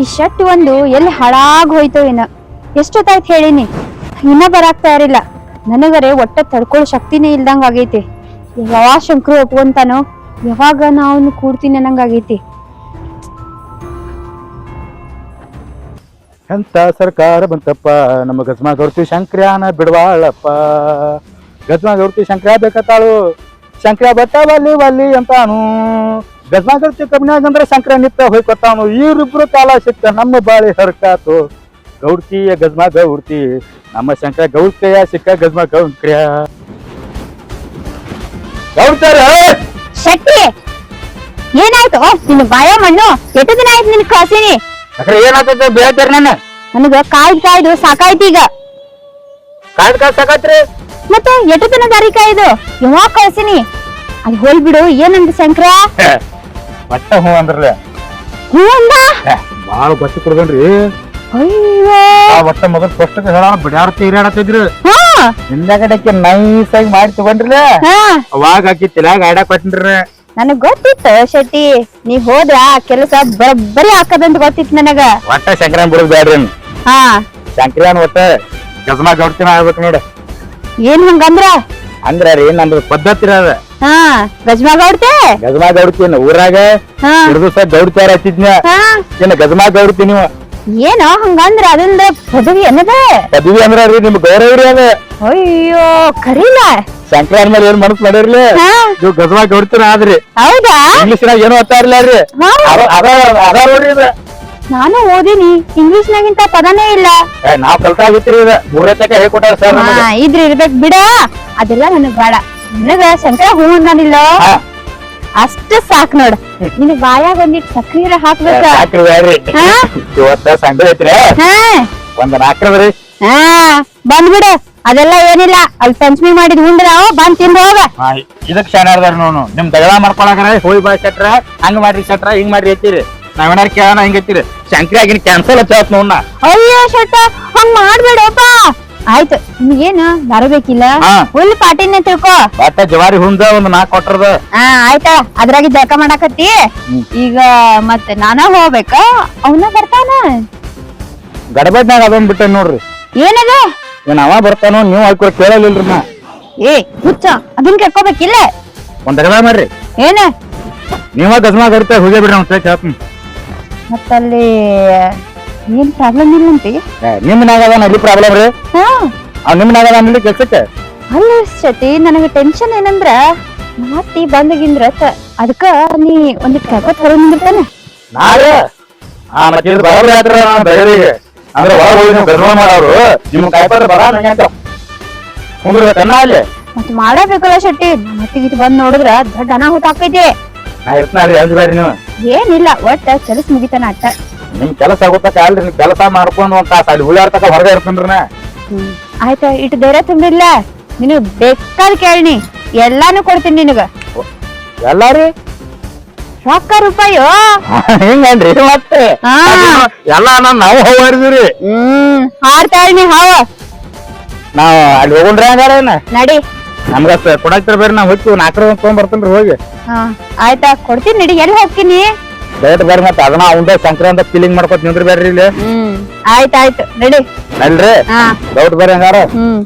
ಈ ಶರ್ಟ್ ಒಂದು ಎಲ್ಲಿ ಹಾಳಾಗ್ ಏನ. ಎಷ್ಟೊತ್ತಾಯ್ತು ಹೇಳಿನಿ? ಇನ್ನ ಬರಾಕ್ ತಯಾರಿಲ್ಲ. ನನಗರೆ ಒಟ್ಟ ತಡ್ಕೊಳ್ಳೋ ಶಕ್ತಿನೇ ಇಲ್ದಂಗ ಆಗೈತಿ. ಯಾವಾಗ ಶಂಕರು ಒಪ್ಕೊಂತಾನೋ, ಯಾವಾಗ ನಾವು ಕೂಡ್ತೀನಿ ಅನ್ನಂಗ ಆಗೈತಿ. ಎಂತ ಸರ್ಕಾರ ಬಂತಪ್ಪ? ನಮ್ಮ ಗಜ್ಮಾ ಗೌರ್ತಿ ಶಂಕ್ರ್ಯಾನ ಬಿಡವಾಳಪ್ಪ. ಗಜ್ಮಾ ಗೌರ್ತಿ ಶಂಕ್ರ್ಯಾ ಬೇಕತ್ತಾಳು ಶಂಕ್ರ್ಯಾ ಬಟ್ಟ ಬಲ್ಲಿ ವಲ್ಲಿ ಅಂತಾನು. ಗಜ್ಮಾ ಕಮ್ಮಿಯಾಗ ಕಬ್ನ್ಯಾಗ ಅಂದ್ರೆ ಶಂಕ್ರ್ಯ ನಿತ್ತ ಹೋಯ್ಕೊತಾನು ಇವರಿಬ್ರು ಕಾಲ ಸಿಕ್ತ ನಮ್ಮ ಬಾಳಿ ಹರ್ಕಾತು. ಗೌಡ್ತಿಯ ಗಜ್ಮ ಗೌಡ್ತಿ ನಮ್ಮ ಶಂಕರ ಗೌಡ್ತಿಯ ಸಿಕ್ಕ ಗಜ್ಮ ಗೌಡ್ತಾರ ಶಕ್ತಿ ಏನಾಯ್ತು? ನಿನ್ನ ಬಾಯ ಮಣ್ಣು ಎಷ್ಟು ದಿನ ಆಯ್ತು ನಿನ್ ಕಳ್ಸೀನಿ ಅಕ್ರೆ ಏನಾಗ್ತೈತೆ? ಬೇಳ್ತಾರ ನನ್ನ ನನಗ ಕಾಯ್ದು ಕಾಯ್ದು ಸಾಕಾಯ್ತು ಈಗ. ಕಾಡ್ ಕಾಯ್ದು ಸಾಕಾತ್ರಿ ಮತ್ತೆ ಎಷ್ಟು ದಿನ ದಾರಿ ಕಾಯ್ದು? ಯಾವಾಗ ಕಳ್ಸೀನಿ ಅಲ್ಲಿ ಹೋಲ್ ಬಿಡು ಏನಂದ ಶಂಕರ? ಒಟ್ಟ ಹೂ ಅಂದ್ರಲ್ಲ ಹೂ ಅಂದ? ಬಾಳ ಬಟ್ಟೆ ಕೊಡ್ಬೇನ್ರಿ ಅಯ್ಯೋ. ಆ ಒಟ್ಟ ಮೊದಲು ಫಸ್ಟ್ ಹೇಳೋಣ ಬಿಡಾರ ತೀರಾಡತಿದ್ರು ಹಾ. ಹಿಂದಗಡೆಕ್ಕೆ ನೈಸ್ ಆಗಿ ಮಾಡಿ ತಗೊಂಡ್ರಿ ಹಾ. ಅವಾಗ ಹಾಕಿ ತಲ್ಯಾಗ ಆಡಾಕ್ ಕೊಟ್ಟಿನ್ರಿ. ನನಗ್ ಗೊತ್ತಿತ್ತು ಶೆಟ್ಟಿ ನೀ ಹೋದ್ರ ಆ ಕೆಲಸ ಬರೋಬ್ಬರಿ ಹಾಕದಂತ ಗೊತ್ತಿತ್ತು ನನಗ. ಒಟ್ಟ ಶಂಕರನ್ ಬಿಡುದು ಬೇಡ್ರಿ ಹಾ. ಶಂಕರನ್ ಒಟ್ಟ ಗಜಮಾ ಗೌಡ್ತಿನ ಆಗ್ಬೇಕು ನೋಡ. ಏನ್ ಹಂಗಂದ್ರ? ಅಂದ್ರ ರೀ ನಮ್ದು ಪದ್ಧತಿ ಅದ. ಹಾ ಗಜ್ಮಾ ಗೌಡ್ತೆ ಗಜಮಾ ಗೌಡ್ತಿನ ಊರಾಗ ಹಾ. ಹಿಡಿದು ಸಹ ಗೌಡ್ತಾರ ಹಚ್ಚಿದ್ನ ಹಾ. ಏನ ಗಜಮಾ ಗೌಡ್ತಿ ನೀವು? ಏನೋ ಹಂಗಂದ್ರ ಅದೊಂದ ಪದವಿ ಅನ್ನದ ಪದವಿ ಅಂದ್ರ ರೀ ನಿಮ್ ಗೌರವ ರೀ ಅದ. ಅಯ್ಯೋ ಕರೀಲ. ಸಂಕ್ರಾಂತಿ ಮೇಲೆ ಏನ್ ಮನಸ್ ಮಾಡಿರ್ಲಿ? ಹಾ. ನೀವು ಗಜಮಾ ಗೌಡ್ತಿರ ಆದ್ರಿ ಹೌದಾ ಇಂಗ್ಲಿಷ್ನಾಗ ಏನೋ ಓದ್ತಾ ಇರ್ಲ ರೀ ಹಾ ಅದ ಅದ ಅದ ನೋಡ್ರಿ ಇದ. ನಾನು ಓದಿನಿ ಇಂಗ್ಲಿಷ್ ನಾಗಿಂತ ಪದನೇ ಇಲ್ಲ. ನಾವ್ ಕಲ್ತಾಗಿತ್ರಿ ಇದ ಮೂರೇ ತಕ ಹೇಳ್ಕೊಟ್ಟಾರ ಸರ್ ಹಾ ಇದ್ರ ಇರ್ಬೇಕ್ ಬಿಡ. ಅದೆಲ್ಲ ನನಗ್ ಬೇಡ. ನನಗ ಶಂಕರ ಹೂ ನಾನಿಲ್ಲ ಅಷ್ಟ ಸಾಕ್ ನೋಡ. ನಿನ್ ಬಾಯಾಗ ಒಂದಿಟ್ ಸಕ್ರಿಯ ಹಾಕ್ಬೇಕ? ಸಾಕ್ರಿ ಬ್ಯಾಡ್ರಿ. ಹಾ? ಇವತ್ತ ಸಂಡೆ ಐತ್ರಿ. ಹಾ. ಒಂದ್ ನಾಲ್ಕರದ್ರಿ ಹಾ. ಬಂದ್ಬಿಡು ಅದೆಲ್ಲ ಏನಿಲ್ಲ. ಅಲ್ಲಿ ಪಂಚಮಿ ಮಾಡಿದ್ ಉಂಡ್ರ ಬಂದ್ ತಿಂದು ಹೋಗ. ಇದಕ್ ಶಾಣ್ಯಾರ್ದಾರ ನೋನು ನಿಮ್ ದಗದ ಮಾಡ್ಕೊಳಕ್ರ ಹೋಗಿ ಬಾ ಶೆಟ್ರ ಹಂಗ್ ಮಾಡ್ರಿ ಶೆಟ್ರ ಹಿಂಗ್ ಮಾಡ್ರಿ ಐತಿರಿ ನಾವೇನಾರ ಕೇಳೋಣ ಹಿಂಗ್ ಐತಿರಿ ಶಂಕರಿ ಆಗಿನ ಕ್ಯಾನ್ಸಲ್ ಹಚ್ಚತ್ ನೋಡ್ನ ಅಯ್ಯೋ ಶೆಟ್ಟ ಹಂಗ್ ಮಾಡ್ಬೇಡಪ್ಪ. ಆಯ್ತು ನಿಮ್ಗೇನು ಬರಬೇಕಿಲ್ಲ ಹಾ. ಫುಲ್ ಪಾಟಿನೇ ತಿಳ್ಕೋ. ಬಟ್ಟ ಜವಾರಿ ಹುಂದ ಒಂದು ನಾಲ್ಕು ಕೊಟ್ರದ. ಹಾ ಆಯ್ತ? ಅದ್ರಾಗಿ ಜಳಕ ಮಾಡಾಕತ್ತಿ. ಈಗ ಮತ್ತೆ ನಾನ ಹೋಗ್ಬೇಕ. ಅವನ ಬರ್ತಾನ? ಗಡಬಡ್ನಾಗ ಅದೊಂದ್ ಬಿಟ್ಟೆ ನೋಡ್ರಿ. ಏನದ? ಏನ್ ಅವ ಬರ್ತಾನೋ ನೀವು ಹಾಕಿ ಕೇಳಲಿಲ್ರಿ ನಾ. ಏ ಹುಚ್ಚ ಅದನ್ ಕೆಕ್ಕೋಬೇಕಿಲ್ಲ ಒಂದ್ ಗಡ ಮಾಡ್ರಿ. ಏನ? ನೀವ ಗಜಮಾ ಗಡಿತ ಹೋಗಿ ಬಿಡ್ರಿ ಅವ್ನ ಹೇಳ್ತೀನಿ. ಮತ್ತಲ್ಲಿ ಏನ್ ಪ್ರಾಬ್ಲಮ್ ಇಲ್ಲಂತಿ ನಿಮ್ ನಾಗದ ಅಲ್ಲಿ ಪ್ರಾಬ್ಲಮ್ ರೀ? ಹಾ. ಅವ್ ನಿಮ್ ನಾಗದ ಅದ ಕೆಲ್ಸಕ್ಕೆ? ಅಲ್ಲ ಸತಿ ನನಗೆ ಟೆನ್ಷನ್ ಏನಂದ್ರ ಮಾತಿ ಬಂದಗಿಂದ್ರ ಅದಕ್ಕ ನೀ ಒಂದಿಟ್ ಕೆಳಗ ತರ ನಿಂದಿರ್ತಾನೆ ನಾಳೆ? ಆ ಮತ್ತೆ ಇದು ಬರೋಬ್ರಿ ಆತ್ರ ಬೆಳಗ್ಗೆ ಅಂದ್ರೆ ಒಳಗೆ ಹೋಗಿ ನೀವು ಗಜಮಾ ಮಾಡೋರು ನಿಮ್ ಕಾಯ್ಪತ್ರ ಬರ ನಂಗೆ ಅಂತ. ಕುಂದ್ರಬೇಕನ್ನ ಅಲ್ಲಿ? ಮತ್ ಮಾಡಬೇಕಲ್ಲ ಶೆಟ್ಟಿ ಮತ್ತೆ ಬಂದ್ ನೋಡಿದ್ರ ದೊಡ್ಡ ಅನಾಹುತ ಆಕೈತಿ ನಾ ಇರ್ತಾನ್ರಿ ಅಂದ್ಬೇಡ್ರಿ ನೀವು. ಏನಿಲ್ಲ ಒಟ್ಟ ಕೆಲಸ ಮುಗಿತಾನ ಅಟ್ಟ ನಿಮ್ ಕೆಲಸ ಆಗುತ್ತಕ ಅಲ್ರಿ ನಿಮ್ ಕೆಲಸ ಮಾಡ್ಕೊಂಡು ಒಂದ್ ತಾಸ ಅಲ್ಲಿ ಉಳಿಯಾಡ್ತಕ ಹೊರಗೆ ಇರ್ತೇನ್ರಿ ನಾ ಹ್ಮ್. ಆಯ್ತಾ ಇಟ್ಟು ಧೈರ್ಯ ತುಂಬಿಲ್ಲ ನಿನಗ್ ಬೇಕಾದ ಕೇಳ್ನಿ ಎಲ್ಲಾನು ಕೊಡ್ತೀನಿ ನಿನಗ. ಎಲ್ಲಾರಿ? ರೊಕ್ಕ ರೂಪಾಯಿ? ಹಿಂಗನ್ರಿ ಮತ್ತೆ? ಹಾ. ಎಲ್ಲ ನಾವ್ ನಾವು ಹೋಗಿದ್ವಿ ಹ್ಮ್ ಹಾಡ್ತಾ ಹಾವ ನಾವ್ ಅಲ್ಲಿ ಹೋಗುಣ್ರಿ ಹಂಗಾರ ಏನ? ನಡಿ. ನಮ್ಗ ಕೊಡಕ್ತಿರ ಬೇರೆ ನಾವ್ ಹೋಗ್ತೀವಿ ನಾಲ್ಕರ ತೊಗೊಂಡ್ ಬರ್ತೇನ್ರಿ ಹೋಗಿ. ಹಾ ಆಯ್ತಾ? ಕೊಡ್ತೀನಿ ನಡಿ ಎಲ್ಲಿ ಹೋಗ್ತೀನಿ? ಡೈರೆಕ್ಟ್ ಬರ್ರಿ ಮತ್ತೆ ಅದನ್ನ ಅವಂದ ಸಂಕ್ರಾಂತ ಫೀಲಿಂಗ್ ಮಾಡ್ಕೊತ ನಿಂದ್ರ ಬೇಡ್ರಿ ಇಲ್ಲಿ. ಹ್ಮ್ ಆಯ್ತಾಯ್ತು ನಡಿ. ನಲ್ರಿ ಹಾ. ಡೌಟ್ ಬೇರೆ ಹಂಗಾರ. ಹ್ಮ್.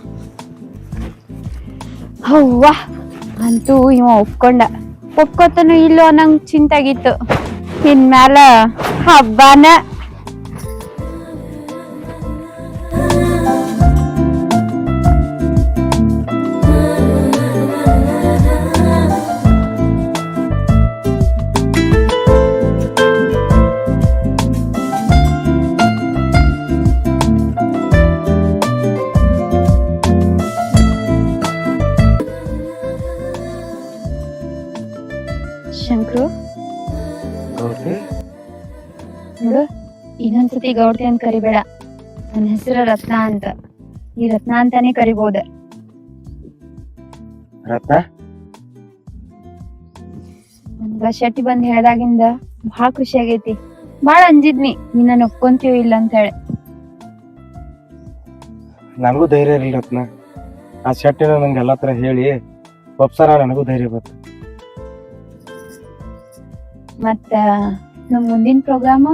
ಹವ್ವ ಅಂತೂ ಇವ ಒಪ್ಕೊಂಡ. ಒಪ್ಕೋತನು ಇಲ್ಲೋ ನಂಗ್ ಚಿಂತಾಗಿತ್ತು. ಇನ್ಮ್ಯಾಲ ಹಬ್ಬನ ಇನ್ನೊಂದ್ಸತಿ ಗೌಡ್ತಿ ಅಂತ ಕರಿಬೇಡ. ನನ್ನ ಹೆಸರು ರತ್ನ ಅಂತ. ಈ ರತ್ನ ಅಂತಾನೆ ಕರಿಬೋದ. ರತ್ನ? ನನ್ಗ ಶೆಟ್ಟಿ ಬಂದ್ ಹೇಳ್ದಾಗಿಂದ ಬಹಳ ಖುಷಿ ಆಗೈತಿ. ಬಾಳ ಅಂಜಿದ್ನಿ ನಿನ್ನ ಒಪ್ಕೊಂತೀವಿ ಇಲ್ಲ ಅಂತ ಹೇಳಿ. ನನಗೂ ಧೈರ್ಯ ಇರಲಿಲ್ಲ ರತ್ನ. ಆ ಶೆಟ್ಟಿನ ನಂಗೆ ಎಲ್ಲ ತರ ಹೇಳಿ ಒಪ್ಸರ ನನಗೂ ಧೈರ್ಯ ಬಂತು ಮತ್ತ ನಮ್ ಮುಂದಿನ ಪ್ರೋಗ್ರಾಮ್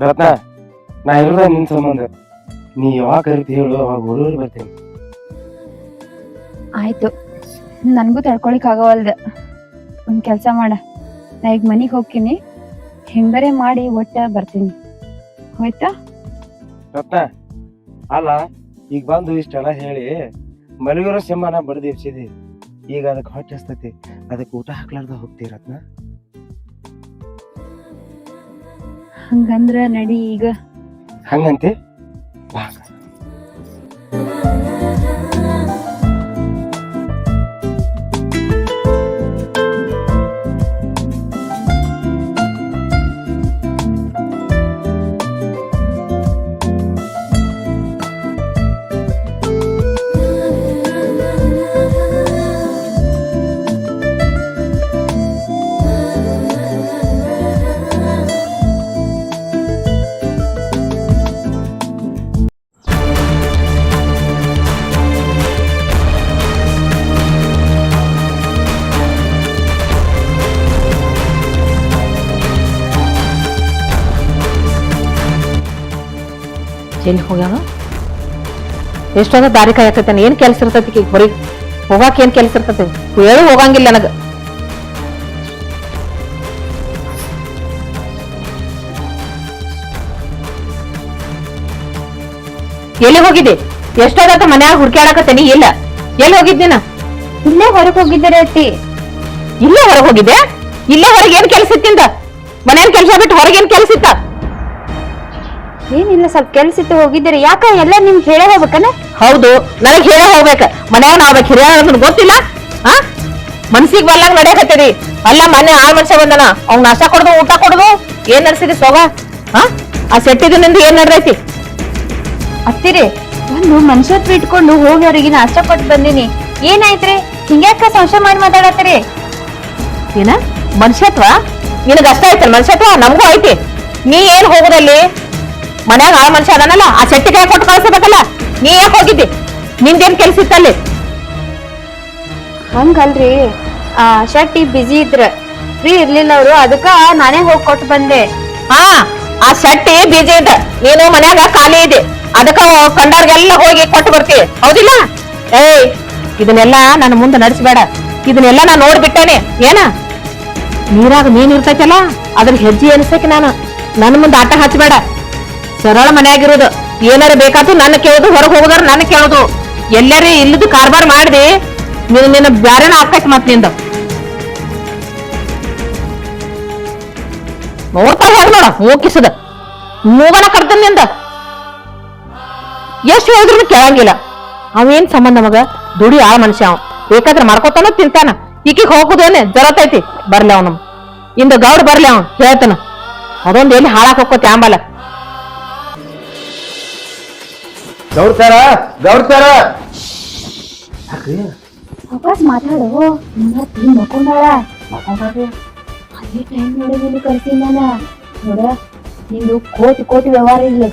ರತ್ನ ನಾ ಇರೋದ ನಿನ್ ಸಂಬಂಧ. ನೀ ಯಾವಾಗ ಕರಿತಿ ಹೇಳು ಅವಾಗ ಊರೂರಿಗೆ ಬರ್ತೀನಿ. ಆಯ್ತು. ನನಗೂ ತಡ್ಕೊಳಿಕ್ ಆಗವಲ್ದ. ಒಂದ್ ಕೆಲ್ಸ ಮಾಡ. ನಾ ಈಗ ಮನಿಗ್ ಹೋಗ್ತೀನಿ. ಹೆಂಗರೆ ಮಾಡಿ ಒಟ್ಟ ಬರ್ತೀನಿ. ಹೋಯ್ತಾ? ರತ್ನ ಅಲ್ಲ ಈಗ ಬಂದು ಇಷ್ಟೆಲ್ಲ ಹೇಳಿ ಮಲಗಿರೋ ಸಿಂಹನ ಬಡ್ದಿರ್ಸಿದಿ ಈಗ ಅದಕ್ಕೆ ಹೊಟ್ಟೆ ಹಸ್ತೈತಿ. ಅದಕ್ಕೆ ಊಟ ಹಾಕ್ಲಾರ್ದ ಹೋಗ್ತಿ ರತ್ನ. ಹಂಗಂದ್ರ ನಡಿ ಈಗ. ಹಂಗಂತೆ? ಎಲ್ಲಿ ಹೋಗ್ಯಾವ ಎಷ್ಟೊಂದು ದಾರಿ ಕಾಯಕತ್ತೇನೆ ಏನ್ ಕೆಲ್ಸ ಇರ್ತೈತಿ ಈಗ ಹೊರಗೆ ಹೋಗಾಕ ಏನ್ ಕೆಲ್ಸ ಇರ್ತೈತಿ? ಹೇಳು ಹೋಗಂಗಿಲ್ಲ ನನಗ. ಎಲ್ಲಿ ಹೋಗಿದ್ದೆ? ಎಷ್ಟೊತ್ತ ಮನ್ಯಾಗ ಹುಡ್ಕ್ಯಾಡಕತ್ತೇನಿ? ಇಲ್ಲ. ಎಲ್ಲಿ ಹೋಗಿದ್ದೀನ ಇಲ್ಲೇ ಹೊರಗೆ ಹೋಗಿದ್ದಾರೆ ಅತ್ತಿ. ಇಲ್ಲೇ ಹೊರಗೆ ಹೋಗಿದ್ದೆ? ಇಲ್ಲೇ ಹೊರಗೆ ಏನ್ ಕೆಲ್ಸ ಇತ್ತಿಂದ ಮನ್ಯಾಗ ಕೆಲ್ಸ ಬಿಟ್ಟು ಹೊರಗೆ ಏನ್ ಕೆಲ್ಸ ಇತ್ತ? ಏನಿಲ್ಲ ಸ್ವಲ್ಪ ಕೆಲ್ಸ ಇತ್ತು ಹೋಗಿದ್ದೀರಿ. ಯಾಕ ಎಲ್ಲ ನಿಮ್ಗೆ ಹೇಳೇ ಹೋಗ್ಬೇಕನ? ಹೌದು ನನಗೆ ಹೇಳೇ ಹೋಗ್ಬೇಕ. ಮನ್ಯಾಗ ನಾವ್ ಹಿರಿಯ ಗೊತ್ತಿಲ್ಲ? ಆ? ಮನ್ಸಿಗೆ ಬರ್ಲಂಗ್ ನಡೆಯಕತ್ತೀರಿ. ಅಲ್ಲ ಮನೆ ಆ ಮನುಷ್ಯ ಬಂದನ. ಅವ್ನ ನಾಶ ಕೊಡುದು ಊಟ ಕೊಡುದು? ಏನ್ ನಡ್ಸಿದಿ ಸೋಗ? ಆ? ಆ ಸೆಟ್ಟಿದಿನಿಂದ ಏನ್ ನಡ್ದೈತಿ? ಅತ್ತಿರಿ ಒಂದು ಮನುಷ್ಯತ್ವ ಇಟ್ಕೊಂಡು ಹೋಗಿ ಅವ್ರಿಗೆ ನಾಷ್ಟ ಕೊಟ್ಟು ಬಂದಿನಿ. ಏನಾಯ್ತ್ರಿ? ಹಿಂಗ್ಯಾಕ ಸಂಶಯ ಮಾಡಿ ಮಾತಾಡತ್ತೀರಿ? ಏನ? ಮನುಷ್ಯತ್ವ? ನಿನಗ ಅಷ್ಟ ಐತಲ್ ಮನುಷ್ಯತ್ವ? ನಮಗೂ ಐತಿ. ನೀ ಏನ್ ಹೋಗುದಲ್ಲಿ? ಮನ್ಯಾಗ ಆಳ್ ಮನುಷ್ಯ ಅದನಲ್ಲ ಆ ಶೆಟ್ಟಿ ಕೈ ಕೊಟ್ಟು ಕಳ್ಸಬೇಕಲ್ಲ? ನೀ ಯಾಕೆ ಹೋಗಿದ್ದಿ? ನಿಂದೇನ್ ಕೆಲ್ಸ ಇತ್ತಲ್ಲಿ? ಹಂಗಲ್ರಿ ಆ ಶೆಟ್ಟಿ ಬಿಜಿ ಇದ್ರ. ಫ್ರೀ ಇರ್ಲಿಲ್ಲ ಅವ್ರು ಅದಕ್ಕ ನಾನೇ ಹೋಗಿ ಕೊಟ್ಟು ಬಂದೆ. ಹಾ ಆ ಶೆಟ್ಟಿ ಬಿಜಿ ಇದ್ರ ನೀನು ಮನ್ಯಾಗ ಖಾಲಿ ಇದೆ ಅದಕ್ಕ ಕಂಡವ್ರಿಗೆಲ್ಲ ಹೋಗಿ ಕೊಟ್ಟು ಬರ್ತೀವಿ ಹೌದಿಲ್ಲ? ಏಯ್ ಇದನ್ನೆಲ್ಲ ನನ್ನ ಮುಂದೆ ನಡೆಸಬೇಡ. ಇದನ್ನೆಲ್ಲ ನಾನು ನೋಡ್ಬಿಟ್ಟೇನೆ. ಏನ? ನೀರಾಗ ನೀನ್ ಇರ್ತೈತಲ್ಲ ಅದ್ರ ಹೆಜ್ಜೆ ಎನಿಸಕ್ಕೆ ನಾನು. ನನ್ನ ಮುಂದೆ ಆಟ ಹಚ್ಚಬೇಡ ಸರಳ ಮನೆಯಾಗಿರೋದು. ಏನಾರ ಬೇಕಾದ್ರು ನನ್ನ ಕೇಳೋದು, ಹೊರಗೆ ಹೋಗೋದಾರ ನನ್ನ ಕೇಳೋದು. ಎಲ್ಲರೇ ಇಲ್ಲದ ಕಾರ್ಬಾರ್ ಮಾಡಿದೆ ನೀನು ನಿನ್ನ ಬ್ಯಾರೆನ ಆಕೈತಿ ಮತ್ನಿಂದ. ನೋಡ್ತಾ ಹೋಗ ನೋಡ ಹೋಗಿಸದ ಮೂಗನ ಕಡ್ತಾನ ನಿಂದ. ಎಷ್ಟು ಹೇಳಿದ್ರು ಕೇಳಂಗಿಲ್ಲ. ಅವೇನ್ ಸಂಬಂಧ ಮಗ? ದುಡಿ ಆ ಮನುಷ್ಯ ಅವ. ಬೇಕಾದ್ರೆ ಮಾಡ್ಕೊತಾನ ತಿಂತಾನ. ಈಕಿಗ್ ಹೋಗುದೇನೆ ಜರತೈತಿ ಬರ್ಲಿ ಅವನು. ಇಂದ ಗೌಡ್ ಬರ್ಲಿ ಅವ ಹೇಳ್ತಾನ. ಅದೊಂದು ಎಲ್ಲಿ ಹಾಳಾಕ್ ಹೋಗ್ಕೋತಿ ಗೌಡ್ತಾರ ಗೌಡ್ತಾರ ವಾಪಸ್ ಮಾತಾಡು. ಮತ್ತೆ ಮಕ್ಕೊಂಡಾಳ ಅದೇ ಟೈಮ್ ನೋಡಿ ಕಳ್ತೀನಿ ನಾನ. ನೋಡ ನಿಂದು ಕೋಟಿ ಕೋಟಿ ವ್ಯವಹಾರ ಇಲ್ಲ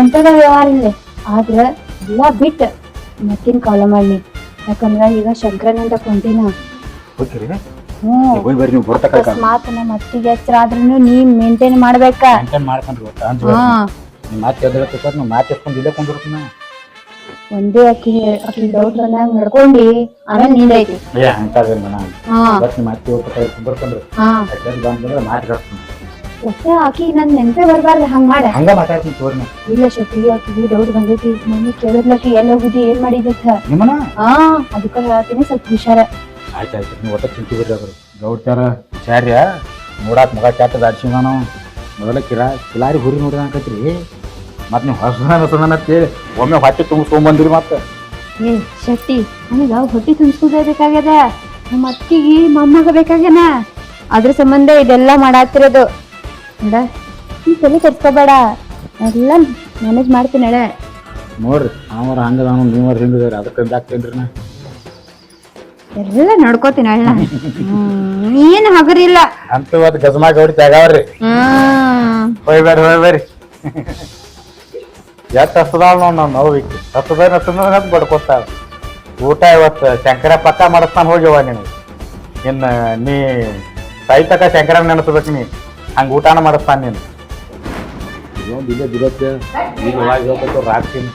ಎಂತದ ವ್ಯವಹಾರ ಇಲ್ಲ ಆದ್ರೆ ಎಲ್ಲ ಬಿಟ್ಟು ಮತ್ತಿನ ಕಾಲ ಮಾಡಿ ಯಾಕಂದ್ರ ಈಗ ಶಂಕರನಂತ ಕೊಂಟಿನ ಹೋಗ್ತೀರಿ? ಹ್ಞೂ ಹೋಗಿ ಬರ್ರಿ ನೀವು ಬರ್ತಕ್ಕ ಅಕಸ್ಮಾತ್ ನಮ್ಮ ಮತ್ತಿಗೆ ಎಚ್ಚರ ಆದ್ರೂ ನೀ ಮೇಂಟೈನ್ ಮಾಡ್ಬೇಕ. ಮೇಂಟೈನ್ ಮಾಡ್ಕೊಂಡ್ರಿ ಗೊತ್ತಾ? ನಿಮ್ಮ ಮಾತು ನೀವು ಮಾತು ಎತ್ಕೊಂಡು ಇಲ್ಲೇ ಕುಂದಿರ್ತೀನಿ ಒಂದೇ ಅಕ್ಕಿ ಅಕ್ಕಿ ಡೌಟ್ ಬಂದಾಗ ನಡ್ಕೊಂಡಿ ಆಮೇಲೆ ನೀಡೈತಿ ಏ ಹಂಗಾದ್ರೆ ನಾನು ಹಾ. ಬಸ್ ನಿಮ್ಮ ಮಾತು ಕುಂದಿರ್ಕೊಂಡ್ರಿ. ಹಾ. ಅಡ್ಡಲ್ಲಿ ಬಂದ್ರೆ ಮಾತಾಡ್ತೀನಿ ಒಟ್ಟ ಆಕಿ ನನ್ ನೆನಪೆ ಬರ್ಬಾರ್ದು ಹಂಗ ಮಾಡ. ಹಂಗ ಮಾತಾಡ್ತೀನಿ ತೋರ್ನ ಇಲ್ಲ ಶಕ್ತಿ ಆಕಿಗೆ ಡೌಟ್ ಬಂದೈತಿ. ಮಮ್ಮಿ ಕೇಳಿದ್ಲಕಿ ಎಲ್ಲಿ ಹೋಗಿದ್ದಿ ಏನ್ ಮಾಡಿದತ್ತ ನಿಮ್ಮನ ಹಾ ಅದಕ್ಕೆ ಹೇಳ್ತೀನಿ ಸ್ವಲ್ಪ ಹುಷಾರ. ಆಯ್ತು ನೀವು ಒಟ್ಟ ಚಿಂತೆ ಬಿಡ್ರಿ ಅದ್ರ ಗೌಡ್ತಾರ ಹುಷಾರ್ಯ ನೋಡಾಕ ಮಗ ಚಾಟ ದಾಡ್ಸಿ ನಾನು ಮೊದಲ ಕಿರಾ ಕಿಲಾರಿ ಹುರಿ ನೋಡಿದ ಅನ್ಕತ್ರಿ ಮತ್ತೆ ನೀವು ಹೊಸ ಕೇಳಿ. ಒಮ್ಮೆ ಹೊಟ್ಟೆ ತುಂಬಿಸ್ಕೊಂಬಂದಿರಿ ಮತ್ತೆ. ಏ ಶಕ್ತಿ ನನಗ ಹೊಟ್ಟೆ ತುಂಬಿಸ್ಕೋದೇ ಬೇಕಾಗ್ಯದ ನಮ್ಮ ಅತ್ತಿಗೆ ಮೊಮ್ಮಗ ಬೇಕಾಗ್ಯನ? ಅದ್ರ ಸಂಬಂಧ ಇದೆಲ್ಲ ಮಾಡಾತಿರೋದು. ನೋಡ ನೀ ತಲೆ ಕೆಡ್ಸ್ಕೋಬೇಡ. ಎಲ್ಲ ಮ್ಯಾನೇಜ್ ಮಾಡ್ತೀನಿ ನಡೆ ನೋಡ್ರಿ ಅವರ ಹಂಗ ಅವನು ನೀವರ್ ಹಿಂಗದ ಅದಕ್ಕೆ ಹಾಕ್ತೇನ್ರಿ ನಾ. ಎಲ್ಲ ನೋಡ್ಕೋತೀನಿ ಅಳ್ಳ ಏನು ಹಗರಿಲ್ಲ. ಅಂತ ಅದು ಗಜಮಾಗಿ ಹೊಡಿತಾಗವ್ರಿ. ತೆಗಾವ್ರಿ ಹ್ಮ್. ಹೋಯ್ ಬರ್ರಿ ಹೋಯ್ ಬರ್ರಿ. ಎಷ್ಟು ಹಸ್ತದಾಳ ನೋಡ್ ನಾವು ನೋವಿಕ್ಕೆ ಹತ್ತದ ಹತ್ತದ ಬಡ್ಕೊತಾಳ? ಊಟ ಇವತ್ತು ಶಂಕರ ಪಕ್ಕ ಮಾಡಿಸ್ತಾನೆ ಹೋಗ್ಯವ ನೀನು. ಇನ್ನ ನೀ ಸಾಯ್ತಕ ಶಂಕರ ನೆನಸ್ಬೇಕು ನೀ. ಹಂಗೆ ಊಟನ ಮಾಡಿಸ್ತಾನೆ ನೀನು. ಇದೊಂದು ಇಲ್ಲೇ ಬಿಡತ್ತೆ. ಈಗ ಹೋಗ್ಬೇಕು ರಾಕ್ತೀನಿ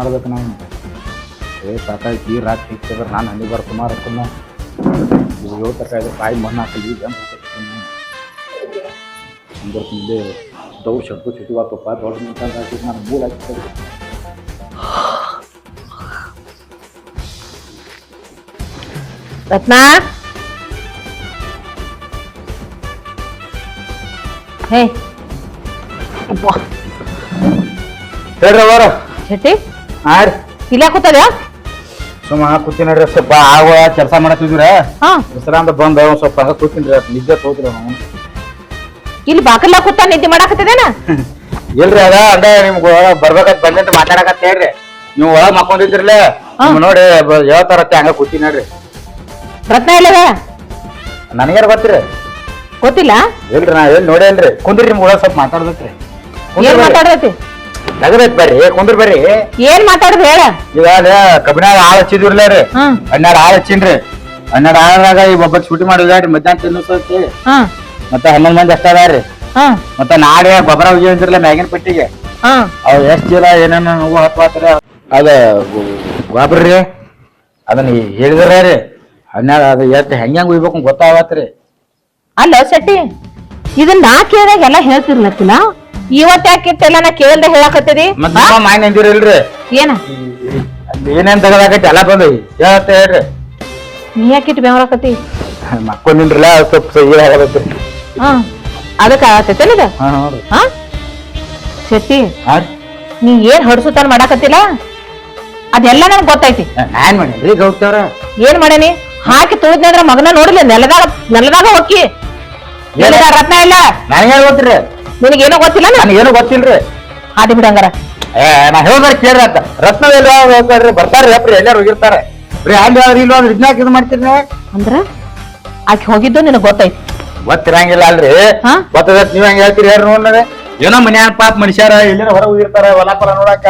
ಮಾಡ್ಬೇಕು ನಾನು ಏ, ಸಾಕಾಯ್ತು, ಈ ರಾಕ್ ಸಿಕ್ಕಿದ್ರೆ ನಾನು ಹಳ್ಳಿ ಬರ್ ಸುಮಾರು ಇದು ಯೋಗ ತಕ ಇದು ಕಾಯಿ ಮಣ್ಣು ಹಾಕಲಿ ಈಗ ಬರ್ತೀನಿ ಇಲ್ಲೇ ದೌಡ್ ಶಡ್ಡು ಚುಟಿ ಬಾತಪ್ಪ ದೊಡ್ಡ ನಿಂತ ಹಾಕಿ ನಾನು ಮೂಲ ಹಾಕಿ ರತ್ನ ಹೇ ಅಬ್ಬಾ ಹೇಳ್ರಿ ಅವರ ಶೆಟ್ಟಿ ಹಾಂ ರೀ ಇಲ್ಲ ಕೂತದ ಸುಮ್ಮ ಕೂತೀನಿ ರೀ ಸ್ವಲ್ಪ ಆಗ ಕೆಲಸ ಮಾಡತ್ತಿದ್ರಿ ಹಾ ವಿಶ್ರಾಂತ ಬಂದ ಒಂದ್ ಸ್ವಲ್ಪ ಹಂಗ ಕೂತೀನಿ ರೀ ನಿದ್ದೆ ತೋದ್ರಿ ನಾವು ಇಲ್ಲಿ ಬಾಕಲ್ಲ ಕೂತ ನಿದ್ದೆ ಮಾಡಾಕತ್ತದೇನ ಇಲ್ರಿ ಅದ ಅಂದ ನಿಮ್ಗ ಬರ್ಬೇಕಂತ ಬಂದಂತ ಮಾತಾಡಕತ್ತ ಹೇಳ್ರಿ. ನೀವು ಒಳಗ್ ಮಕ್ಕೊಂಡಿದ್ರಲ್ಲ ನೋಡಿ ಹೇಳ್ತಾರ ಹಂಗ ಕೂತಿ ನೋಡ್ರಿ ರತ್ನ ಇಲ್ಲದ ನನಗ್ಯಾರ ಗೊತ್ತಿರಿ? ಗೊತ್ತಿಲ್ಲ? ಇಲ್ರಿ ನಾ ನೋಡಿ ನೋಡೇನ್ರಿ. ಕುಂದ್ರಿ ನಿಮ್ಗೆ ಒಳಗ್ ಸ್ವಲ್ಪ ಮಾತಾಡ್ಬೇಕ್ರಿ ಏನ್ ಮಾತಾಡ್ತೈತಿ ತಗದೈತ್ ಬರ್ರಿ ಕುಂದ್ರ ಬರ್ರಿ. ಏನ್ ಮಾತಾಡುದು ಹೇಳ? ಈಗ ಕಬ್ಬಿನಾಗ ಆಳ್ ಹಚ್ಚಿದ್ರಲ್ಲ ರೀ. ಹನ್ನೆರಡು ಆಳ್ ಹಚ್ಚಿನ್ರಿ. ಹನ್ನೆರಡು ಆಳದಾಗ ಈ ಒಬ್ಬ ಶೂಟಿ ಮಾಡಿದ್ರಿ ಮಧ್ಯಾಹ್ನ ತಿನ್ನಿಸತಿ ಮತ್ತೆ ಹನ್ನೊಂದು ಮಂದಿ ಅಷ್ಟ ಅದಾರಿ ಹಾ. ಮತ್ತೆ ನಾಳೆ ಗೊಬ್ಬರ ಹೋಗಿದ್ರಲ್ಲ ಮ್ಯಾಗಿನ ಪಟ್ಟಿಗೆ. ಹಾ. ಅವ್ ಎಷ್ಟ್ ಚೀಲ ಏನೇನು ನೋವು ಹತ್ವಾತ್ರಿ ಅದ ಗೊಬ್ಬರ ರೀ. ಅದನ್ನ ಹೇಳಿದ್ರೆ ರೀ. ಹನ್ನೆರಡು ಅದು ಎಷ್ಟು ಹೆಂಗ್ ಹೆಂಗ್ ಉಯ್ಬೇಕು ಗೊತ್ತಾಗತ್ರಿ ಅಲ್ಲ ಶೆಟ್ಟಿ ಇದನ್ನ ನಾ ಕೇಳಿದಾಗ ಎಲ್ಲ ಹೇಳ್ತಿರ್ಲತ್ತಿಲ್ಲ. ಇವತ್ ಯಾಕೆ ಇಟ್ಟೆಲ್ಲ ನಾ ಕೇಳ್ದೆ ಹೇಳಾಕತ್ತೀರಿ ಮತ್ತೆ ನಿಮ್ಮ ಮಾಯನ್ ಅಂದಿರಿಲ್ರಿ ಏನ? ಏನೇನ್ ತಗದಾಕೈತಿ ಎಲ್ಲ ಬಂದು ಹೇಳ್ತ ಹೇಳ್ರಿ. ನೀ ಯಾಕಿಟ್ಟು ಬೆವರಾಕತ್ತಿ ಮಕ್ಕೊಂಡಿನ್ರಲ್ಲ ಅದ್ ಸ್ವಲ್ಪ ಸಹಿ ಆಗದತ್ರಿ. ಹಾ ಅದಕ್ಕ ಆಗತ್ತೇನಿದ ಹಾ ನೋಡ್ರಿ ಹಾ? ಶೆಟ್ಟಿ ಹಾ? ರೀ ನೀ ಏನ್ ಹೊಡ್ಸುತ್ತಾನ ಮಾಡಾಕತ್ತಿಲ್ಲ? ಅದೆಲ್ಲ ನನ್ಗ್ ಗೊತ್ತೈತಿ. ನಾನ್ ಮಾಡೇನ್ರಿ ಗೌಡ್ತವ್ರ ಏನ್ ಮಾಡೇನಿ? ಹಾಕಿ ತುಳಿದ್ನಿ ಅಂದ್ರ ಮಗನ ನೋಡಿಲ್ಲ ನೆಲದಾಗ ನೆಲದಾಗ ಹೊಕ್ಕಿ. ನೆಲದಾಗ ರತ್ನ ಇಲ್ಲ? ನನಗೇನ್ ಗೊತ್ತಿರಿ ನಿನಗೇನೋ ಗೊತ್ತಿಲ್ಲ ಏನೋ ಗೊತ್ತಿಲ್ರಿ ಹಾದಿ ಬಿಡಂಗಾರ ಏ ನಾ ಹೇಳ್ದಾರ ಕೇಳ್ರಿ ಅಂತ. ರತ್ನ ಎಲ್ಲ ಹೋಗ್ತಾರ್ರಿ ಬರ್ತಾರೆ ಅಪ್ರಿ ಎಲ್ಲಾರು ಹೋಗಿರ್ತಾರೆ. ರೀ ಅಲ್ಲಿ ಅವ್ರು ಇಲ್ಲ ಅಂದ್ರೆ ಇದನ್ನ ಇದು ಮಾಡ್ತೀರಿ ಅಂದ್ರ ಆಕಿ ಹೋಗಿದ್ದು ನಿನಗ್ ಗೊತ್ತೈತಿ. ಗೊತ್ತಿರಂಗಿಲ್ಲ ಅಲ್ರಿ. ಹಾ? ಗೊತ್ತದ ನೀವ್ ಹೆಂಗ್ ಹೇಳ್ತೀರಿ ಹೇಳ್ರಿ ನೋಡ್ರಿ ಏನೋ ಮನ್ಯಾಗ ಪಾಪ ಮನುಷ್ಯರ ಎಲ್ಲಾರ ಹೊರ ಹೋಗಿರ್ತಾರ ಹೊಲ ಪರ ನೋಡಾಕ.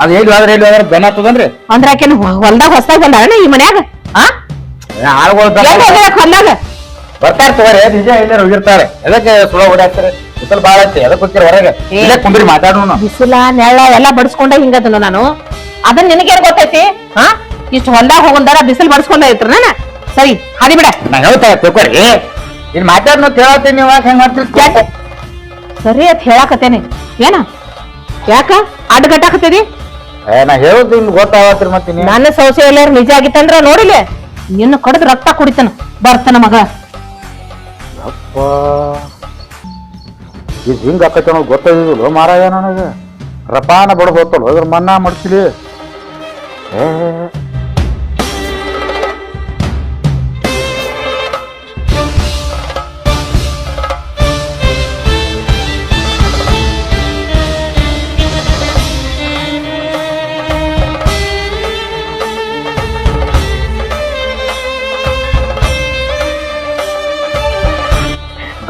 ಅದ್ ಎಲ್ಲಿ ಆದ್ರೆ ಎಲ್ಲಿ ಆದ್ರೆ ಬೆನ್ನ ಹತ್ತದನ್ರಿ ಅಂದ್ರ ಆಕೆನ ಹೊಲ್ದಾಗ ಹೊಸ್ದಾಗ ಬಂದಾಳ ಈ ಮನ್ಯಾಗ? ಆ? ಆಳ್ಗಳು ಎಲ್ಲಿ ಹೋಗ್ಯಾಕ ಹೊಲ್ದಾಗ? ಬರ್ತಾರ ತಗೋರಿ ನಿಜ ಎಲ್ಲಾರು ಹೋಗಿರ್ತಾರೆ. ಎದಕ್ಕೆ ಸುಳ ಓಡಾಡ್ತಾರೆ ಬಿಸಲ್ ಬಾಳ ಐತಿ ಎದಕ್ ಹೋಗ್ತೀರಿ ಹೊರಗೆ? ಇಲ್ಲೇ ಕುಂದ್ರಿ ಮಾತಾಡೋಣ ಬಿಸಿಲ ನೆಳ ಎಲ್ಲ ಬಡ್ಸ್ಕೊಂಡ ಹಿಂಗದನು ನಾನು. ಅದನ್ನ ನಿನಗೇನ್ ಗೊತ್ತೈತಿ? ಹಾ ಇಷ್ಟು ಹೊಲ್ದಾಗ ಹೋಗಂದಾರ ಬಿಸಿಲು ಬಡ್ಸ್ಕೊಂಡ ಐತ್ರ ನಾನು. ಸರಿ ಹಾದಿ ಬಿಡ. ನಾ ಹೇಳ್ತಾ ತಿಳ್ಕೊರಿ ಇನ್ ಮಾತಾಡ್ನ ಕೇಳತ್ತೀನಿ ನೀವು ಯಾಕೆ ಹೆಂಗ್ ಮಾಡ್ತೀರಿ? ಕ್ಯಾಟ್ ಸರಿ ಅಂತ ಹೇಳಾಕತ್ತೇನೆ. ಏನ? ಯಾಕ? ಅಡ್ಗಟ್ಟಾಕತ್ತದಿ ಏ ನಾ ಹೇಳೋದು ನಿಮ್ಗೆ ಗೊತ್ತಾಗತ್ರಿ ಮತ್ತೆ ನೀವು ನನ್ನ ಸೌಸೆ ಎಲ್ಲಾರು ನಿಜ ಆಗಿತ್ತಂದ್ರ ನೋಡಿಲ್ಲ ನಿನ್ನ ಕಡದ್ ರಕ್ತ ಕುಡಿತಾನ. ಬರ್ತಾನ ಮಗ. ಅಪ್ಪ ಇದು ಹಿಂಗ ಆಕೈತೆ ಅನ್ನೋದು ಮಾರಾಯ ನನಗೆ? ರಪಾನ ಬಡ ಗೊತ್ತಲ್ಲ ಅದ್ರ ಮನ್ನಾ ಮಾಡ್ತೀರಿ ಏ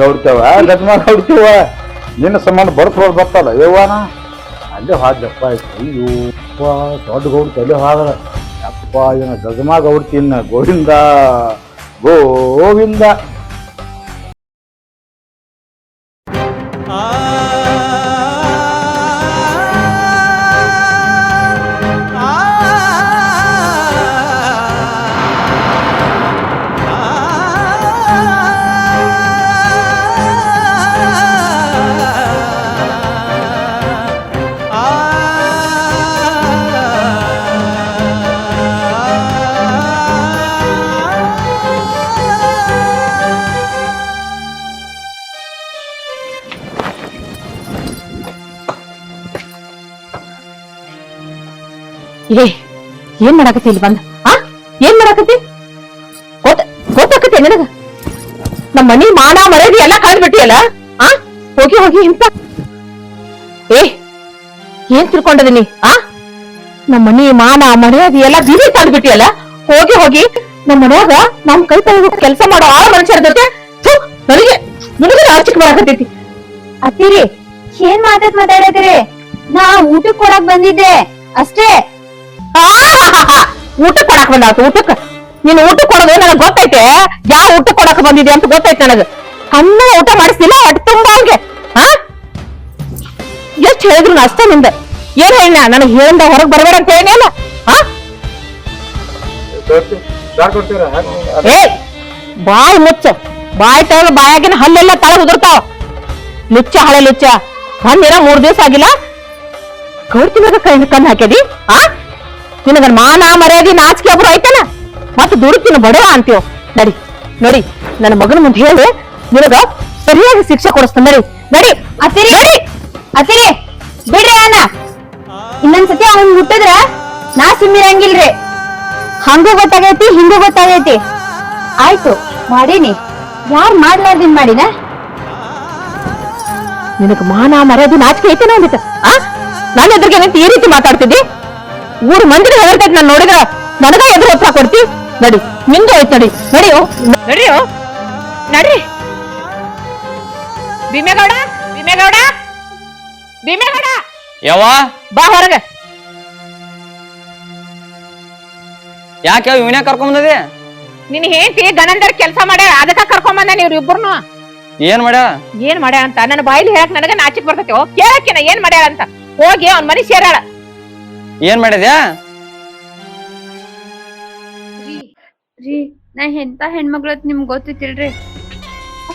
ಗೌಡ್ತೇವ? ಗದ್ಮ ಕೌಡ್ತೇವ ನಿನ್ನ ಸಂಬಂಧ ಬಡ್ಸ್ಬೋದು ಬರ್ತಲ್ಲ ಯವ್ವಾನ? ಅಲ್ಲೇ ಹಾದ್ಯಪ್ಪ ಅಯ್ಯೋ ಅಪ್ಪ ದೊಡ್ಡ ಗೌಡ್ತಿ ಅಲ್ಲೇ ಹಾದ್ರ ಅಪ್ಪ ಏನ ಗಜಮಾಗ ಗೌಡ್ತಿನ್ನ ಗೋವಿಂದ ಗೋವಿಂದ. ಏನ್ ಮಾಡಾಕತ್ತಿ ಇಲ್ಲಿ ಬಂದ? ಆ? ಏನ್ ಮಾಡಾಕತ್ತಿ? ಗೊತ್ತ ಗೊತ್ತಾಕತಿ ನಿನಗ? ನಮ್ಮ ಮನಿ ಮಾನ ಮರ್ಯಾದೆ ಎಲ್ಲ ಕಳೆದ್ ಬಿಟ್ಟಿಯಲ್ಲ ಆ? ಹೋಗಿ ಹೋಗಿ, ಇಂತ ಏ, ಏನ್ ತಿಳ್ಕೊಂಡದೀನಿ ಆ? ನಮ್ಮ ಮನಿ ಮಾನ ಮರ್ಯಾದೆ ಎಲ್ಲ ಬೀದಿ ತಂದ್ ಬಿಟ್ಟಿಯಲ್ಲ ಹೋಗಿ ಹೋಗಿ, ನಮ್ಮ ಮನ್ಯಾಗ ನಮ್ ಕೈ ತಗ ಕೆಲಸ ಮಾಡೋ ಆ ಮನುಷ್ಯರ ಜೊತೆ ನನಗೆ ನನಗೆ ಆಚಿಕ್ ಬರಾಕತ್ತೈತಿ ಅತ್ತಿರಿ, ಏನ್ ಮಾತಾಡ್ ಮಾತಾಡತ್ತೀರಿ ನಾ ಊಟಕ್ ಕೊಡಕ್ ಬಂದಿದ್ದೆ. ಅಷ್ಟೇ ಆಹಾಹಾಹಾ. ಊಟಕ್ ಕೊಡಕ್ ಬಂದಾತು ಊಟಕ್ ನೀನ್ ಊಟ ಕೊಡೋದು ನನಗೆ ಗೊತ್ತೈತೆ. ಯಾವ ಊಟ ಕೊಡಕ್ ಬಂದಿದೆ ಅಂತ ಗೊತ್ತೈತೆ ನನಗ. ಅನ್ನ ಊಟ ಮಾಡಿಸ್ತಿಲ್ಲ ಹೊಟ್ಟೆ ತುಂಬ ಅವ್ಗೆ ಹಾ ಎಷ್ಟು ಹೇಳಿದ್ರು ನಾ ಅಷ್ಟೇ ನಿಂದ. ಏನ್ ಹೇಳ ನನಗೆ ಹೇಳಿಂದ ಹೊರಗ್ ಬರಬೇಡ ಅಂತ ಹೇಳಿ ಬಾಯ್ ಹಾ ಏ ಬಾಯಿ ಮುಚ್ಚ. ಬಾಯ್ ತಳ ಬಾಯಾಗಿನ ಹಲ್ಲೆಲ್ಲ ತಳ ಉದುರ್ತಾವ. ಲುಚ್ಚ ಹಳೆ ಲುಚ್ಚ. ಬಂದಿರ ಮೂರ್ ದಿವಸ ಆಗಿಲ್ಲ. ಗೌಡ್ತಿ ಮ್ಯಾಗ ಕೈ ಕಣ್ಣು ಹಾಕ್ಯದಿ? ಆ? ನಿನಗ ಮಾನ ಮರ್ಯಾದಿ ನಾಚಿಕೆ ಒಬ್ರು ಐತನ ಮತ್ತೆ ದುಡುಕಿನ ಬಡವ ಅಂತೀವ್ ನಡಿ, ನೋಡಿ, ನನ್ನ ಮಗನ ಮುಂದೆ ಹೇಳಿ. ನಿನಗ ಸರಿಯಾಗಿ ಶಿಕ್ಷೆ ಕೊಡಿಸ್ತಾನ. ನಡಿ ನಡಿ, ಅತ್ತಿರಿ ಅತ್ತಿರಿ, ಬಿಡ್ರಿ ಅಣ್ಣ. ಇನ್ನೊಂದ್ಸತಿ ಅವನ್ ಮುಟ್ಟಿದ್ರ ನಾ ಸುಮ್ಮಿರಂಗಿಲ್ರಿ. ಹಂಗೂ ಗೊತ್ತಾಗೈತಿ, ಹಿಂಗೂ ಗೊತ್ತಾಗೈತಿ. ಆಯ್ತು, ಮಾಡೀನಿ. ಯಾರ್ ಮಾಡ್ಲಾರ್ದಿನ್ ಮಾಡಿನ? ನಿನಗ ಮಾನ ಮರ್ಯಾದಿ ನಾಚಿಕೆ ಐತೇನೋ ನೋಡಿತ ಆ? ನಾನು ಎದುರಿಗೆ ಈ ರೀತಿ ಮಾತಾಡ್ತಿದ್ದಿ? ಊರ್ ಮಂದಿರ ಹೆದರ್ತೈತಿ ನಾನು ನೋಡಿದ್ರ ನನಗ ಎದುರು ಹತ್ರ ಕೊಡ್ತಿ. ನಡಿ ನಿಂದು ಐತ್ ನಡಿ. ನಡಿಯೋ. ನಡಿಯೋ. ನಡ್ರಿ ಭೀಮೇಗೌಡ ಭೀಮೇಗೌಡ ಭೀಮೇಗೌಡ. ಯಾವ ಬಾ ಹೊರಗ. ಯಾಕೆ ಇವನೇ ಕರ್ಕೊಂಬಂದದಿ ನಿನ್ ಹೆಂಡತಿ ಗಣಂದರ್ ಕೆಲಸ ಮಾಡ ಅದಕ್ಕ ಕರ್ಕೊಂಡ್ ಬಂದ ನೀವ್ ಇಬ್ಬರ್ನು ಏನ್ ಮಾಡ್ಯ? ಏನ್ ಮಾಡ್ಯಾಳ ಅಂತ? ನನ್ನ ಬಾಯಿಲಿ ಹೇಳಕ್ ನನಗ ನಾಚಿಕ್ ಬರ್ತೈತಿ? ಕೇಳಕ್ಕೆ ಕೇಳಕ್ಕಿನ ಏನ್ ಮಾಡ್ಯಾಳ ಅಂತ? ಹೋಗಿ ಅವ್ನ ಮನಿ ಸೇರಾಳ ಏನ್ ಮಾಡಿದ್ಯಾ? ರೀ ನಾ ಎಂತ ಹೆಣ್ಮಕ್ಳು ಅಂತ ನಿಮ್ಗೆ ಗೊತ್ತಿತ್ತಿಲ್ರಿ.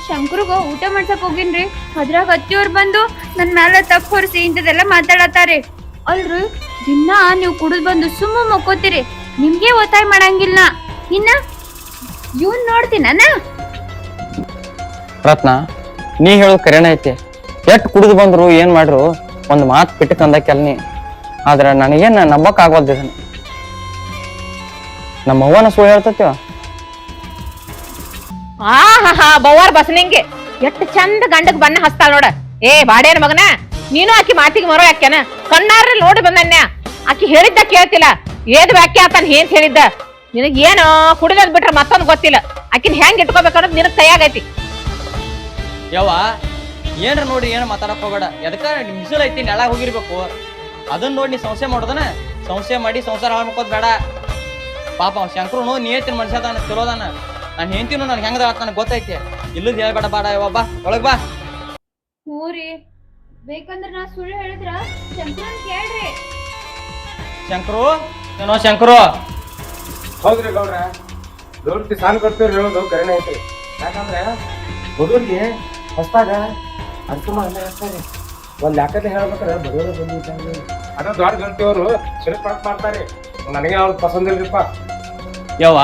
ಶಂಕರ್ಗ ಊಟ ಮಾಡ್ಸಕ್ ಹೋಗಿನ್ರಿ. ಅದ್ರಾಗ ಅತ್ತಿಯವ್ರು ಬಂದು ನನ್ ಮ್ಯಾಲ ತಪ್ಪ ಹೊರಿಸಿ ಇಂಥದೆಲ್ಲ ಮಾತಾಡತ್ತಾರೆ ಅಲ್ರಿ ದಿನ ನೀವು ಕುಡಿದ್ ಬಂದು ಸುಮ್ಮ ಮಕ್ಕೋತೀರಿ. ನಿಮ್ಗೆ ಒತ್ತಾಯ ಮಾಡಂಗಿಲ್ಲ ನಾ. ಇನ್ನ ಇವನ್ ನೋಡ್ತೀನ ರತ್ನ ನೀ ಹೇಳೋ ಕರೆನ ಐತಿ. ಎಟ್ ಕುಡಿದು ಬಂದ್ರು ಏನ್ ಮಾಡ್ರು ಒಂದ್ ಮಾತ್ ಪಿಟ್ಟಕ್ ಅಂದಕ್ಕೆಲ್ನಿ ಆದ್ರ ನನಗೇನ್ ನಂಬಕ್ ಆಗೋದ್ ಇದನ್ನ? ನಮ್ಮ ಅವ್ವನ ಸುಳ್ಳು ಹೇಳ್ತತ್ಯ ಆಹಾ ಬವ್ವಾರ್ ಬಸನಿಂಗೆ ಎಷ್ಟು ಚಂದ ಗಂಡಕ್ ಬಣ್ಣ ಹಸ್ತಾಳ ನೋಡ. ಏ ಬಾಡೇನ ಮಗನ ನೀನು ಆಕಿ ಮಾತಿಗೆ ಮರೋ ಯಾಕೆನ ಕಣ್ಣಾರ ನೋಡಿ ಬಂದನ್ಯ ಆಕಿ ಹೇಳಿದ್ದ ಕೇಳ್ತಿಲ್ಲ. ಏದ್ ವ್ಯಾಖ್ಯ ಆತನ್ ಏನ್ ಹೇಳಿದ್ದ? ನಿನಗ್ ಏನು ಕುಡಿದ್ ಬಿಟ್ರೆ ಮತ್ತೊಂದ್ ಗೊತ್ತಿಲ್ಲ. ಆಕಿನ ಹೆಂಗ್ ಇಟ್ಕೋಬೇಕನ್ನೋದ್ ನಿನಗ್ ತಯಾಗೈತಿ. ಯವ್ವ ಏನ್ರ ನೋಡಿ ಏನ್ ಮಾತಾಡಕ್ ಹೋಗಬೇಡ. ಎದಕ್ಕ ಮಿಸಲ್ ಐತಿ ನೆಲ ಹೋಗಿರ್ಬೇಕು. ಅದನ್ನ ನೋಡಿ ನೀ ಸಂಶಯ ಮಾಡೋದನ ಸಂಶಯ ಮಾಡಿ ಸಂಸಾರ ಹಾಳು ಮಾಡ್ಕೋದ್ ಬೇಡ. ಪಾಪ ಅವ್ ನೀ ನಿಯತ್ತಿನ ಮನುಷ್ಯ ಅದಾನ ಚಲೋದಾನ ನಾನು ಹೆಂಡ್ತಿನೂ ನನಗೆ ಹೆಂಗದ ನನಗೆ ಗೊತ್ತೈತಿ. ಇಲ್ಲದ ಹೇಳ್ಬೇಡ ಬಾಡ ಯವ್ವ ಬಾ ಒಳಗ್ ಬಾ. ಹ್ಞೂರಿ ಬೇಕಂದ್ರೆ ನಾ ಸುಳ್ಳು ಹೇಳಿದ್ರ ಶಂಕರನ್ ಕೇಳ್ರಿ. ಶಂಕರು? ಏನೋ ಶಂಕರು? ಹೌದ್ರಿ ಗೌಡ್ರ. ಗೌಡ್ತಿ ಸಾಲ ಕೊಡ್ತೀವ್ರಿ ಹೇಳೋದು ಕರೆನೇ ಐತಿ ಯಾಕಂದ್ರೆ ಹುಡುಗರಿಗೆ ಹೊಸ್ತಾಗ ಅರ್ಥ ಮಾಡ್ತಾರೆ ಒಂದ್ ಲೆಕ್ಕದಲ್ಲಿ ಹೇಳ್ಬೇಕಾರೆ ಬಡವರು ಬಂದು ಅದ ದೊಡ್ಡ ಗಂಟೆಯವರು ಸಿಡಕ್ ಮಾಡ್ತಾರೆ. ನನಗೆ ಅವ್ರು ಪಸಂದ್ ಇಲ್ರಿಪ್ಪ. ಯವ್ವ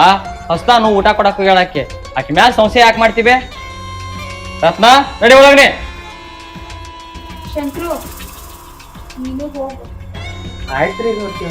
ಹೊಸ್ತಾನು ಊಟ ಕೊಡಕ್ ಹೇಳಕ್ಕೆ ಆಕೆ. ಮ್ಯಾಲ ಸಂಶಯ ಯಾಕೆ ಮಾಡ್ತೀವಿ? ರತ್ನ ನಡಿ ಒಳಗನೆ. ಶಂಕರು ನೀನು ಹೋಗು. ಆಯ್ತ್ರಿ ಗೌಡ್ತಿ